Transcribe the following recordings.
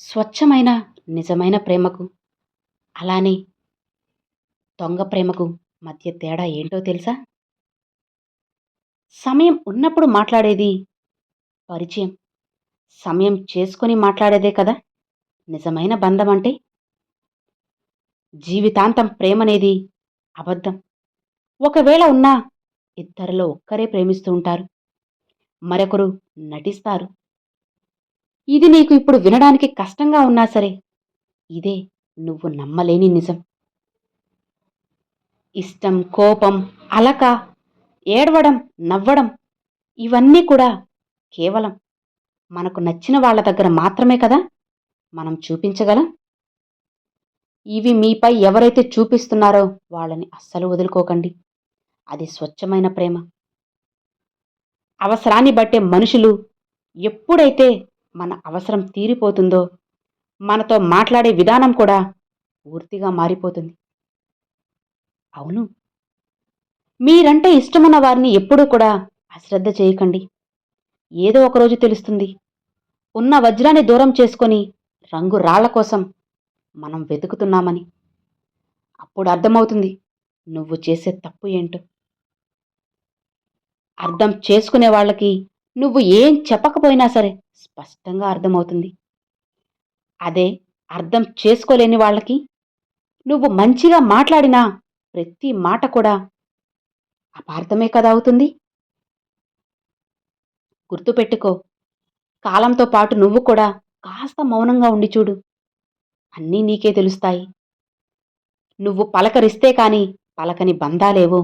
స్వచ్ఛమైన నిజమైన ప్రేమకు అలానే దొంగ ప్రేమకు మధ్య తేడా ఏంటో తెలుసా? సమయం ఉన్నప్పుడు మాట్లాడేది పరిచయం. సమయం చేసుకొని మాట్లాడేదే కదా? నిజమైన బంధం అంటే? జీవితాంతం ప్రేమనేది అబద్ధం. ఒకవేళ ఉన్నా ఇద్దరిలో ఒక్కరే ప్రేమిస్తూ ఉంటారు. మరొకరు నటిస్తారు. ఇది నీకు ఇప్పుడు వినడానికి కష్టంగా ఉన్నా సరే ఇదే నువ్వు నమ్మలేని నిజం. ఇష్టం కోపం అలక ఏడవడం నవ్వడం ఇవన్నీ కూడా కేవలం మనకు నచ్చిన వాళ్ళ దగ్గర మాత్రమే కదా మనం చూపించగలం? ఇవి మీపై ఎవరైతే చూపిస్తున్నారో వాళ్ళని అస్సలు వదులుకోకండి. అది స్వచ్ఛమైన ప్రేమ. అవసరాన్ని బట్టే మనుషులు ఎప్పుడైతే మన అవసరం తీరిపోతుందో? మనతో మాట్లాడే విధానం కూడా పూర్తిగా మారిపోతుంది. అవును. మీరంటే ఇష్టమున్న వారిని ఎప్పుడూ కూడా అశ్రద్ధ చేయకండి. ఏదో ఒకరోజు తెలుస్తుంది. ఉన్న వజ్రాన్ని దూరం చేసుకొని రంగు రాళ్ళ కోసం మనం వెతుకుతున్నామని. అప్పుడు అర్థమవుతుంది నువ్వు చేసే తప్పు ఏంటో. అర్థం చేసుకునే వాళ్ళకి నువ్వు ఏం చెప్పకపోయినా సరే స్పష్టంగా అర్థమవుతుంది. అదే అర్థం చేసుకోలేని వాళ్ళకి నువ్వు మంచిగా మాట్లాడినా ప్రతి మాట కూడా అపార్థమే కదా అవుతుంది? గుర్తుపెట్టుకో కాలంతో పాటు నువ్వు కూడా కాస్త మౌనంగా ఉండి చూడు. అన్నీ నీకే తెలుస్తాయి. నువ్వు పలకరిస్తే కాని పలకని బంధాలేవో.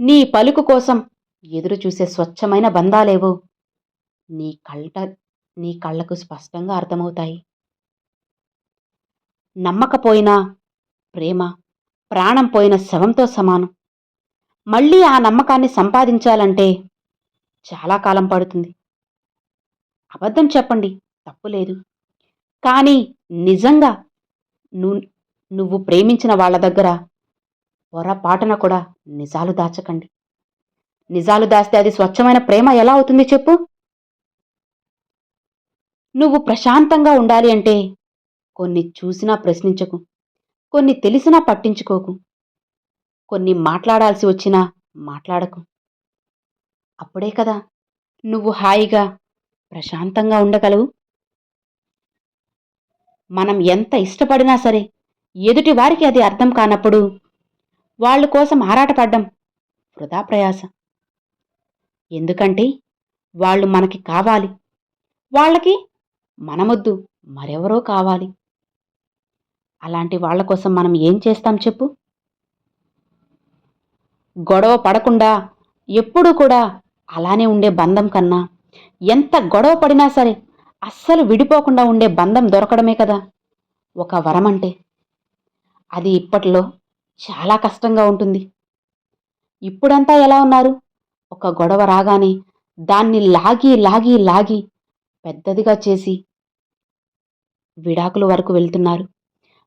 నీ పలుకు కోసం ఎదురు చూసే స్వచ్ఛమైన బంధాలేవో. నీ కళ్ళ నీ కళ్ళకు స్పష్టంగా అర్థమవుతాయి. నమ్మకపోయినా ప్రేమ ప్రాణం పోయిన శవంతో సమానం. మళ్ళీ ఆ నమ్మకాన్ని సంపాదించాలంటే చాలా కాలం పడుతుంది. అబద్ధం చెప్పండి తప్పులేదు కానీ నిజంగా నువ్వు ప్రేమించిన వాళ్ళ దగ్గర పొరపాటున కూడా నిజాలు దాచకండి. నిజాలు దాస్తే అది స్వచ్ఛమైన ప్రేమ ఎలా అవుతుంది చెప్పు? నువ్వు ప్రశాంతంగా ఉండాలి అంటే కొన్ని చూసినా ప్రశ్నించకు కొన్ని తెలిసినా పట్టించుకోకు కొన్ని మాట్లాడాల్సి వచ్చినా మాట్లాడకు. అప్పుడే కదా నువ్వు హాయిగా ప్రశాంతంగా ఉండగలవు. మనం ఎంత ఇష్టపడినా సరే ఎదుటి వారికి అది అర్థం కానప్పుడు వాళ్ళ కోసం ఆరాటపడ్డం వృధా ప్రయాస. ఎందుకంటే వాళ్ళు మనకి కావాలి వాళ్ళకి మనమొద్దు మరెవరో కావాలి. అలాంటి వాళ్ళ కోసం మనం ఏం చేస్తాం చెప్పు? గొడవ పడకుండా ఎప్పుడూ కూడా అలానే ఉండే బంధం కన్నా ఎంత గొడవ పడినా సరే అస్సలు విడిపోకుండా ఉండే బంధం దొరకడమే కదా. ఒక వరం అంటే అది ఇప్పట్లో చాలా కష్టంగా ఉంటుంది. ఇప్పుడంతా ఎలా ఉన్నారు? ఒక గొడవ రాగానే దాన్ని లాగి లాగి లాగి పెద్దదిగా చేసి విడాకుల వరకు వెళ్తున్నారు.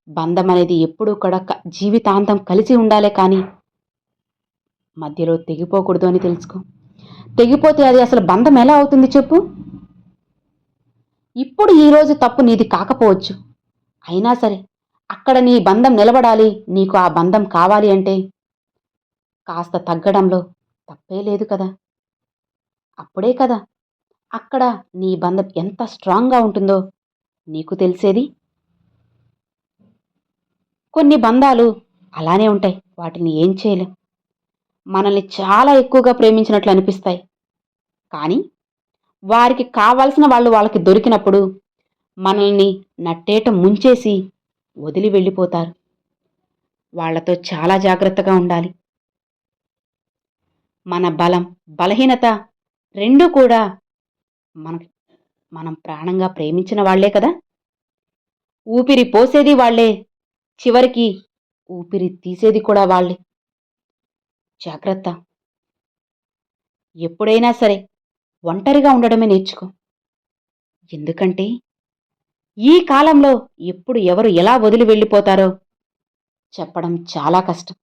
బంధం అనేది ఎప్పుడూ కూడా క- జీవితాంతం కలిసి ఉండాలే కానీ మధ్యలో తెగిపోకూడదు అని తెలుసుకో. తెగిపోతే అది అసలు బంధం ఎలా అవుతుంది చెప్పు? ఇప్పుడు ఈరోజు తప్పు నీది కాకపోవచ్చు. అయినా సరే అక్కడ నీ బంధం నిలబడాలి నీకు ఆ బంధం కావాలి అంటే కాస్త తగ్గడంలో తప్పే లేదు కదా. అప్పుడే కదా అక్కడ నీ బంధం ఎంత స్ట్రాంగ్గా ఉంటుందో నీకు తెలిసేది? కొన్ని బంధాలు అలానే ఉంటాయి. వాటిని ఏం చేయలేం. మనల్ని చాలా ఎక్కువగా ప్రేమించినట్లు అనిపిస్తాయి. కానీ వారికి కావాల్సిన వాళ్ళు వాళ్ళకి దొరికినప్పుడు మనల్ని నట్టేట ముంచేసి వదిలి వెళ్ళిపోతారు. వాళ్ళతో చాలా జాగ్రత్తగా ఉండాలి. మన బలం బలహీనత రెండూ కూడా మనకి మనం ప్రాణంగా ప్రేమించిన వాళ్ళే కదా? ఊపిరి పోసేది వాళ్ళే చివరికి ఊపిరి తీసేది కూడా వాళ్ళే. జాగ్రత్త. ఎప్పుడైనా సరే ఒంటరిగా ఉండడమే నేర్చుకో. ఎందుకంటే ఈ కాలంలో ఎప్పుడు ఎవరు ఎలా వదిలి వెళ్ళిపోతారో చెప్పడం చాలా కష్టం.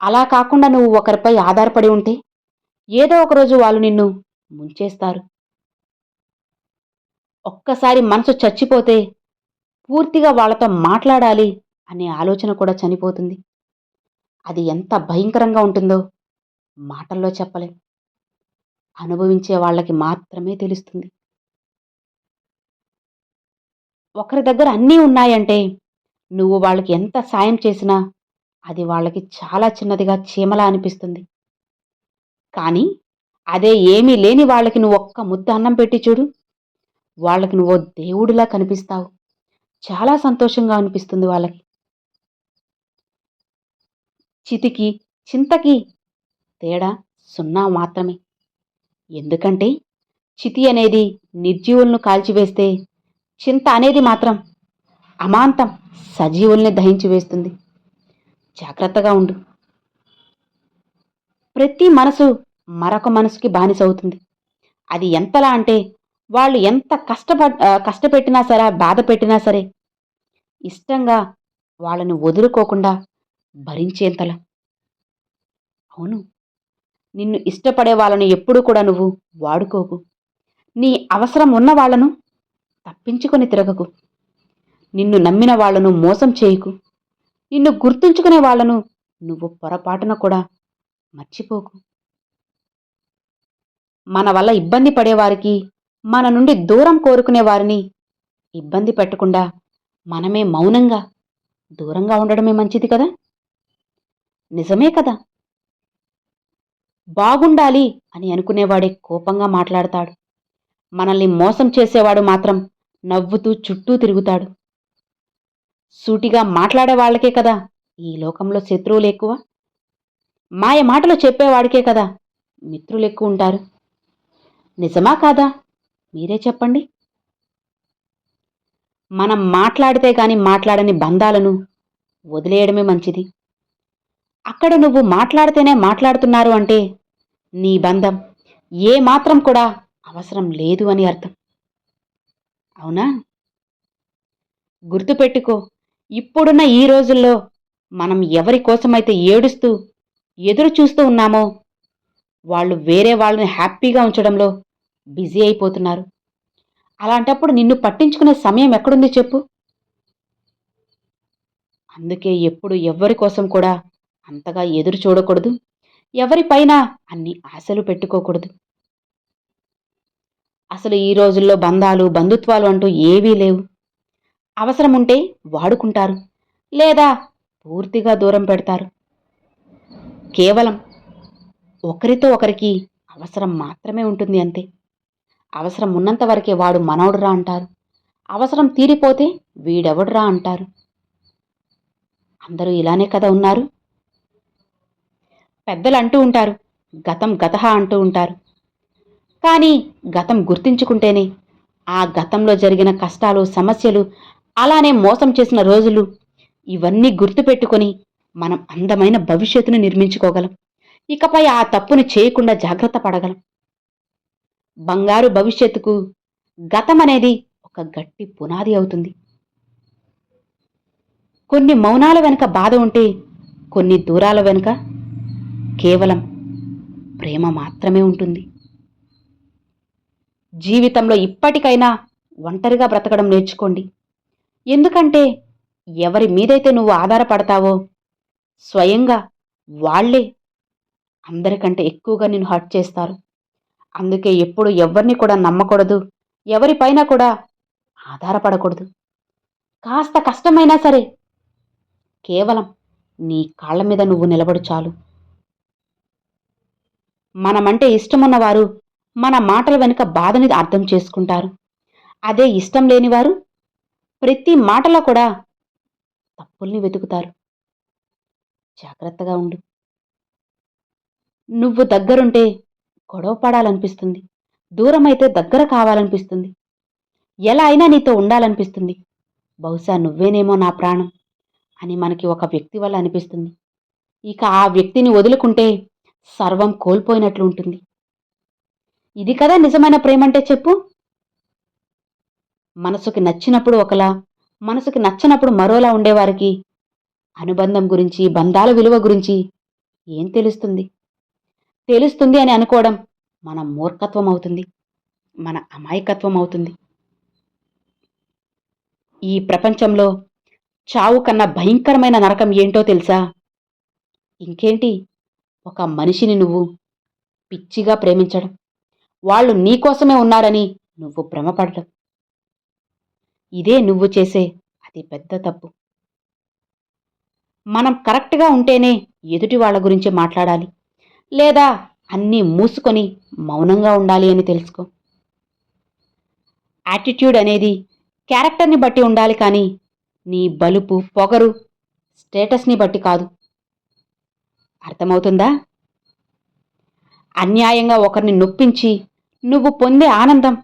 అలా కాకుండా నువ్వు ఒకరిపై ఆధారపడి ఉంటే ఏదో ఒకరోజు వాళ్ళు నిన్ను ముంచేస్తారు. ఒక్కసారి మనసు చచ్చిపోతే పూర్తిగా వాళ్ళతో మాట్లాడాలి అనే ఆలోచన కూడా చనిపోతుంది. అది ఎంత భయంకరంగా ఉంటుందో మాటల్లో చెప్పలేం. అనుభవించే వాళ్ళకి మాత్రమే తెలుస్తుంది. ఒకరి దగ్గర అన్నీ ఉన్నాయంటే నువ్వు వాళ్ళకి ఎంత సాయం చేసినా అది వాళ్ళకి చాలా చిన్నదిగా చీమలా అనిపిస్తుంది. కానీ అదే ఏమీ లేని వాళ్ళకి నువ్వు ఒక్క ముద్ద అన్నం పెట్టి చూడు. వాళ్ళకి నువ్వు దేవుడిలా కనిపిస్తావు. చాలా సంతోషంగా అనిపిస్తుంది వాళ్ళకి. చితికి చింతకి తేడా సున్నా మాత్రమే. ఎందుకంటే చితి అనేది నిర్జీవులను కాల్చివేస్తే చింత అనేది మాత్రం అమాంతం సజీవుల్ని దహించి వేస్తుంది. జాగ్రత్తగా ఉండు. ప్రతి మనసు మరొక మనసుకి బానిసవుతుంది అది ఎంతలా అంటే వాళ్ళు ఎంత కష్టప కష్టపెట్టినా సరే బాధ పెట్టినా సరే ఇష్టంగా వాళ్ళని వదులుకోకుండా భరించేంతలా. అవును. నిన్ను ఇష్టపడే వాళ్ళని ఎప్పుడూ కూడా నువ్వు వాడుకోకు. నీ అవసరం ఉన్న వాళ్ళను తప్పించుకొని తిరగకు. నిన్ను నమ్మిన వాళ్ళను మోసం చేయకు. నిన్ను గుర్తుంచుకునే వాళ్ళను నువ్వు పొరపాటున కూడా మర్చిపోకు. మన వల్ల ఇబ్బంది పడేవారికి మన నుండి దూరం కోరుకునే వారిని ఇబ్బంది పెట్టకుండా మనమే మౌనంగా దూరంగా ఉండడమే మంచిది కదా? నిజమే కదా? బాగుండాలి అని అనుకునేవాడే కోపంగా మాట్లాడతాడు. మనల్ని మోసం చేసేవాడు మాత్రం నవ్వుతూ చుట్టూ తిరుగుతాడు. సూటిగా మాట్లాడే వాళ్ళకే కదా ఈ లోకంలో శత్రువులు ఎక్కువ? మాయ మాటలు చెప్పేవాడికే కదా మిత్రులు ఎక్కువ ఉంటారు? నిజమా కాదా? మీరే చెప్పండి. మనం మాట్లాడితే కానీ మాట్లాడని బంధాలను వదిలేయడమే మంచిది. అక్కడ నువ్వు మాట్లాడితేనే మాట్లాడుతున్నారు అంటే నీ బంధం ఏ మాత్రం కూడా అవసరం లేదు అని అర్థం. అవునా? గుర్తుపెట్టుకో ఇప్పుడున్న ఈ రోజుల్లో మనం ఎవరి కోసమైతే ఏడుస్తూ ఎదురు చూస్తూ ఉన్నామో వాళ్ళు వేరే వాళ్ళని హ్యాపీగా ఉంచడంలో బిజీ అయిపోతున్నారు. అలాంటప్పుడు నిన్ను పట్టించుకునే సమయం ఎక్కడుంది చెప్పు. అందుకే ఎప్పుడు ఎవరి కోసం కూడా అంతగా ఎదురు చూడకూడదు. ఎవరిపైన అన్ని ఆశలు పెట్టుకోకూడదు. అసలు ఈ రోజుల్లో బంధాలు బంధుత్వాలు అంటూ ఏవీ లేవు. అవసరం ఉంటే వాడుకుంటారు. లేదా పూర్తిగా దూరం పెడతారు. కేవలం ఒకరితో ఒకరికి అవసరం మాత్రమే ఉంటుంది అంతే. అవసరం ఉన్నంత వరకే వాడు మనవడురా అంటారు. అవసరం తీరిపోతే వీడెవడురా అంటారు. అందరూ ఇలానే కదా ఉన్నారు? పెద్దలు అంటూ ఉంటారు గతం గతహ అంటూ ఉంటారు. కానీ గతం గుర్తించుకుంటేనే ఆ గతంలో జరిగిన కష్టాలు సమస్యలు అలానే మోసం చేసిన రోజులు ఇవన్నీ గుర్తుపెట్టుకొని మనం అందమైన భవిష్యత్తును నిర్మించుకోగలం. ఇకపై ఆ తప్పును చేయకుండా జాగ్రత్త పడగలం. బంగారు భవిష్యత్తుకు గతం అనేది ఒక గట్టి పునాది అవుతుంది. కొన్ని మౌనాల వెనుక బాధ ఉంటే కొన్ని దూరాల వెనుక కేవలం ప్రేమ మాత్రమే ఉంటుంది. జీవితంలో ఇప్పటికైనా ఒంటరిగా బ్రతకడం నేర్చుకోండి. ఎందుకంటే ఎవరి మీదైతే నువ్వు ఆధారపడతావో స్వయంగా వాళ్ళే అందరికంటే ఎక్కువగా నిన్ను హర్ట్ చేస్తారు. అందుకే ఎప్పుడు ఎవరిని కూడా నమ్మకూడదు. ఎవరిపైన కూడా ఆధారపడకూడదు. కాస్త కష్టమైనా సరే. కేవలం నీ కాళ్ళ మీద నువ్వు నిలబడు చాలు. మనమంటే ఇష్టమున్నవారు మన మాటల వెనుక బాధని అర్థం చేసుకుంటారు. అదే ఇష్టం లేనివారు ప్రతి మాటలో కూడా తప్పుల్ని వెతుకుతారు. జాగ్రత్తగా ఉండు. నువ్వు దగ్గరుంటే గొడవ పడాలనిపిస్తుంది. దూరమైతే దగ్గర కావాలనిపిస్తుంది. ఎలా అయినా నీతో ఉండాలనిపిస్తుంది. బహుశా నువ్వేనేమో నా ప్రాణం అని మనకి ఒక వ్యక్తి వల్ల అనిపిస్తుంది. ఇక ఆ వ్యక్తిని వదులుకుంటే సర్వం కోల్పోయినట్లు ఉంటుంది. ఇది కదా నిజమైన ప్రేమంటే చెప్పు. మనసుకి నచ్చినప్పుడు ఒకలా మనసుకి నచ్చనప్పుడు మరోలా ఉండేవారికి అనుబంధం గురించి బంధాల విలువ గురించి ఏం తెలుస్తుంది? తెలుస్తుంది అని అనుకోవడం మన మూర్ఖత్వం అవుతుంది మన అమాయకత్వం అవుతుంది. ఈ ప్రపంచంలో చావు కన్నా భయంకరమైన నరకం ఏంటో తెలుసా? ఇంకేంటి? ఒక మనిషిని నువ్వు పిచ్చిగా ప్రేమించడం. వాళ్ళు నీకోసమే ఉన్నారని నువ్వు భ్రమపడడం. ఇదే నువ్వు చేసే అతి పెద్ద తప్పు. మనం కరెక్ట్గా ఉంటేనే ఎదుటి వాళ్ళ గురించి మాట్లాడాలి. లేదా అన్నీ మూసుకొని మౌనంగా ఉండాలి అని తెలుసుకో. యాటిట్యూడ్ అనేది క్యారెక్టర్ని బట్టి ఉండాలి కానీ నీ బలుపు పొగరు స్టేటస్ని బట్టి కాదు. అర్థమవుతుందా? అన్యాయంగా ఒకరిని నొప్పించి నువ్వు పొందే ఆనందం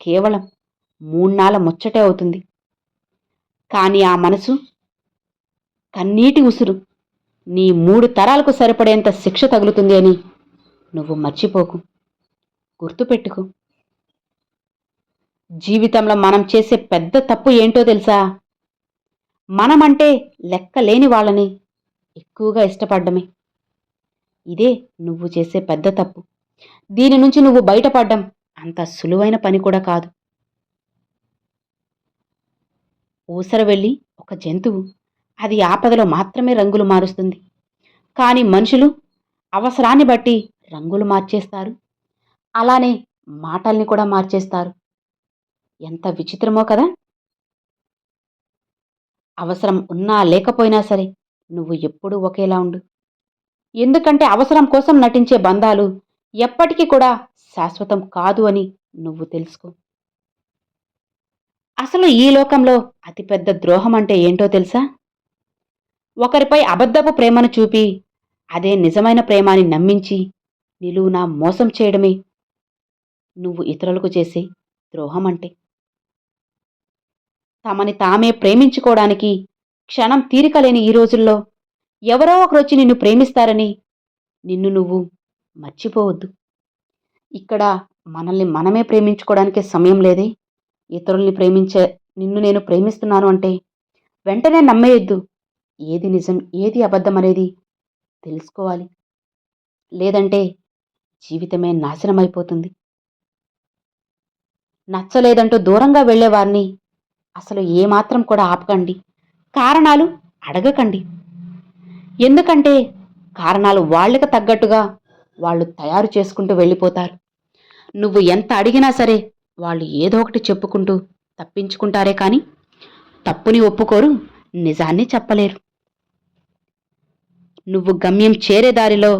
కేవలం మూన్నాళ్ళ ముచ్చటే అవుతుంది. కానీ ఆ మనసు కన్నీటి ఉసురు నీ మూడు తరాలకు సరిపడేంత శిక్ష తగులుతుంది అని. నువ్వు మర్చిపోకు. గుర్తుపెట్టుకో. జీవితంలో మనం చేసే పెద్ద తప్పు ఏంటో తెలుసా? మనమంటే లెక్కలేని వాళ్ళని ఎక్కువగా ఇష్టపడ్డమే. ఇదే నువ్వు చేసే పెద్ద తప్పు. దీని నుంచి నువ్వు బయటపడ్డం అంత సులువైన పని కూడా కాదు. ఊసర వెళ్ళి ఒక జంతువు అది ఆపదలో మాత్రమే రంగులు మారుస్తుంది. కానీ మనుషులు అవసరాన్ని బట్టి రంగులు మార్చేస్తారు. అలానే మాటల్ని కూడా మార్చేస్తారు. ఎంత విచిత్రమో కదా! అవసరం ఉన్నా లేకపోయినా సరే నువ్వు ఎప్పుడూ ఒకేలా ఉండు. ఎందుకంటే అవసరం కోసం నటించే బంధాలు ఎప్పటికీ కూడా శాశ్వతం కాదు అని నువ్వు తెలుసుకో. అసలు ఈ లోకంలో అతిపెద్ద ద్రోహం అంటే ఏంటో తెలుసా? ఒకరిపై అబద్ధపు ప్రేమను చూపి అదే నిజమైన ప్రేమాని నమ్మించి నిలువునా మోసం చేయడమే. నువ్వు ఇతరులకు చేసే ద్రోహం అంటే తమని తామే ప్రేమించుకోవడానికి క్షణం తీరికలేని ఈ రోజుల్లో ఎవరో ఒకరొచ్చి నిన్ను ప్రేమిస్తారని నిన్ను నువ్వు మర్చిపోవద్దు. ఇక్కడ మనల్ని మనమే ప్రేమించుకోవడానికి సమయం లేదే. ఇతరుల్ని ప్రేమించే నిన్ను నేను ప్రేమిస్తున్నాను అంటే వెంటనే నమ్మేయద్దు. ఏది నిజం ఏది అబద్ధం అనేది తెలుసుకోవాలి. లేదంటే జీవితమే నాశనమైపోతుంది. నచ్చలేదంటూ దూరంగా వెళ్ళేవారిని అసలు ఏమాత్రం కూడా ఆపకండి. కారణాలు అడగకండి. ఎందుకంటే కారణాలు వాళ్ళకి తగ్గట్టుగా వాళ్ళు తయారు చేసుకుంటూ వెళ్ళిపోతారు. నువ్వు ఎంత అడిగినా సరే వాళ్ళు ఏదో ఒకటి చెప్పుకుంటూ తప్పించుకుంటారే కానీ తప్పుని ఒప్పుకోరు నిజాన్ని చెప్పలేరు. నువ్వు గమ్యం చేరే దారిలో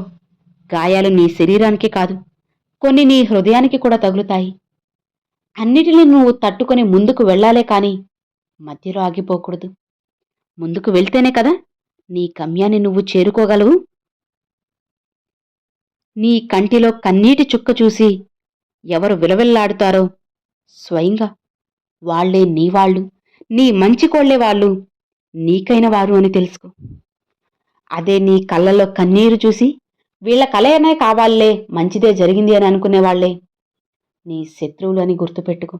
గాయాలు నీ శరీరానికి కాదు కొన్ని నీ హృదయానికి కూడా తగులుతాయి. అన్నిటినీ నువ్వు తట్టుకొని ముందుకు వెళ్ళాలే కాని మధ్యలో ఆగిపోకూడదు. ముందుకు వెళ్తేనే కదా నీ గమ్యాన్ని నువ్వు చేరుకోగలవు. నీ కంటిలో కన్నీటి చుక్క చూసి ఎవరు విలవిల్లాడుతారో స్వయంగా వాళ్ళే నీ వాళ్ళు నీ మంచి కోళ్ళే వాళ్ళు నీకైన వారు అని తెలుసుకో. అదే నీ కళ్ళల్లో కన్నీరు చూసి వీళ్ళ కలయనే కావాలే మంచిదే జరిగింది అని అనుకునేవాళ్ళే నీ శత్రువులు అని గుర్తుపెట్టుకో.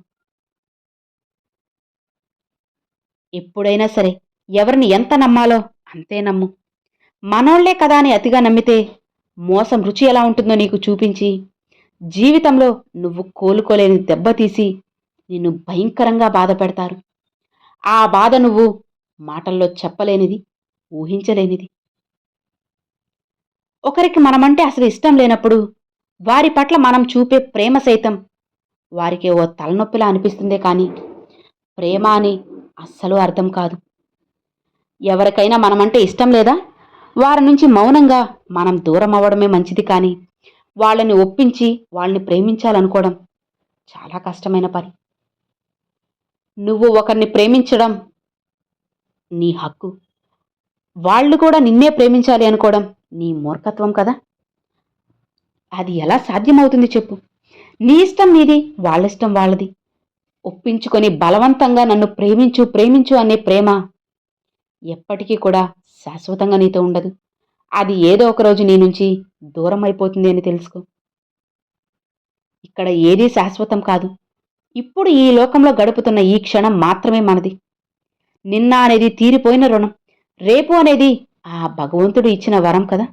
ఎప్పుడైనా సరే ఎవరిని ఎంత నమ్మాలో అంతే నమ్ము. మనోళ్ళే కదా అని అతిగా నమ్మితే మోసం రుచి ఎలా ఉంటుందో నీకు చూపించి జీవితంలో నువ్వు కోలుకోలేని దెబ్బతీసి నిన్ను భయంకరంగా బాధపెడతారు. ఆ బాధ నువ్వు మాటల్లో చెప్పలేనిది ఊహించలేనిది. ఒకరికి మనమంటే అసలు ఇష్టం లేనప్పుడు వారి పట్ల మనం చూపే ప్రేమ సైతం వారికి ఓ తలనొప్పిలా అనిపిస్తుందే కానీ ప్రేమ అని అస్సలు అర్థం కాదు. ఎవరికైనా మనమంటే ఇష్టం లేదా? వారి నుంచి మౌనంగా మనం దూరం అవ్వడమే మంచిది కానీ వాళ్ళని ఒప్పించి వాళ్ళని ప్రేమించాలనుకోవడం చాలా కష్టమైన పని. నువ్వు ఒకరిని ప్రేమించడం నీ హక్కు. వాళ్ళు కూడా నిన్నే ప్రేమించాలి అనుకోవడం నీ మూర్ఖత్వం కదా? అది ఎలా సాధ్యమవుతుంది చెప్పు. నీ ఇష్టం నీది వాళ్ళిష్టం వాళ్ళది. ఒప్పించుకొని బలవంతంగా నన్ను ప్రేమించు ప్రేమించు అనే ప్రేమ ఎప్పటికీ కూడా శాశ్వతంగా నీతో ఉండదు. అది ఏదో ఒక రోజు నీ నుంచి దూరం అయిపోతుంది అని తెలుసుకో. ఇక్కడ ఏదీ శాశ్వతం కాదు. ఇప్పుడు ఈ లోకంలో గడుపుతున్న ఈ క్షణం మాత్రమే మనది. నిన్న అనేది తీరిపోయిన రుణం. రేపు అనేది ఆ భగవంతుడు ఇచ్చిన వరం కదా?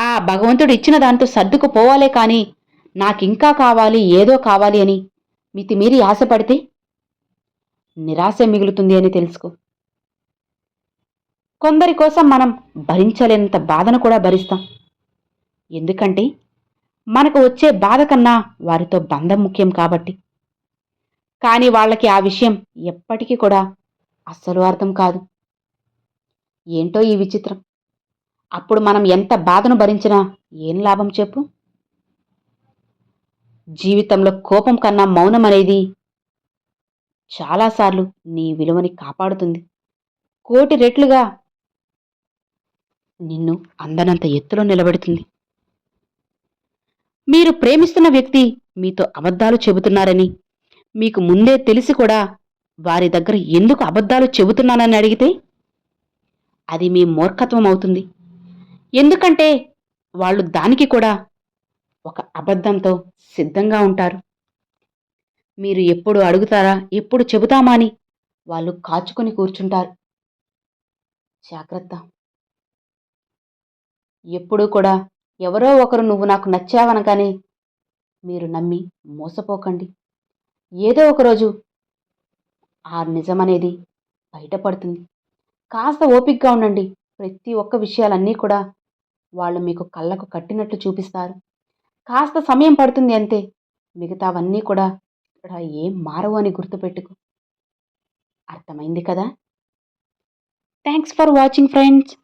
ఆ భగవంతుడు ఇచ్చిన దాంతో సర్దుకుపోవాలే కానీ నాకింకా కావాలి ఏదో కావాలి అని మితిమీరి ఆశపడితే నిరాశ మిగులుతుంది అని తెలుసుకో. కొందరి కోసం మనం భరించలేనంత బాధను కూడా భరిస్తాం. ఎందుకంటే మనకు వచ్చే బాధ కన్నా వారితో బంధం ముఖ్యం కాబట్టి. కానీ వాళ్ళకి ఆ విషయం ఎప్పటికీ కూడా అస్సలు అర్థం కాదు. ఏంటో ఈ విచిత్రం? అప్పుడు మనం ఎంత బాధను భరించినా ఏం లాభం చెప్పు? జీవితంలో కోపం కన్నా మౌనం అనేది చాలాసార్లు నీ విలువని కాపాడుతుంది. కోటి రెట్లుగా నిన్ను అందనంత ఎత్తులో నిలబెడుతుంది. మీరు ప్రేమిస్తున్న వ్యక్తి మీతో అబద్ధాలు చెబుతున్నారని మీకు ముందే తెలిసి కూడా వారి దగ్గర ఎందుకు అబద్ధాలు చెబుతున్నానని అడిగితే అది మీ మూర్ఖత్వం అవుతుంది. ఎందుకంటే వాళ్ళు దానికి కూడా ఒక అబద్ధంతో సిద్ధంగా ఉంటారు. మీరు ఎప్పుడు అడుగుతారా ఎప్పుడు చెబుతామా అని వాళ్ళు కాచుకొని కూర్చుంటారు. జాగ్రత్త. ఎప్పుడూ కూడా ఎవరో ఒకరు నువ్వు నాకు నచ్చావనగానే మీరు నమ్మి మోసపోకండి. ఏదో ఒకరోజు ఆ నిజమనేది బయటపడుతుంది. కాస్త ఓపిక్గా ఉండండి. ప్రతి ఒక్క విషయాలన్నీ కూడా వాళ్ళు మీకు కళ్ళకు కట్టినట్లు చూపిస్తారు. కాస్త సమయం పడుతుంది అంతే. మిగతావన్నీ కూడా ఇక్కడ ఏం మారవు అని గుర్తుపెట్టుకు. అర్థమైంది కదా? Thanks for watching friends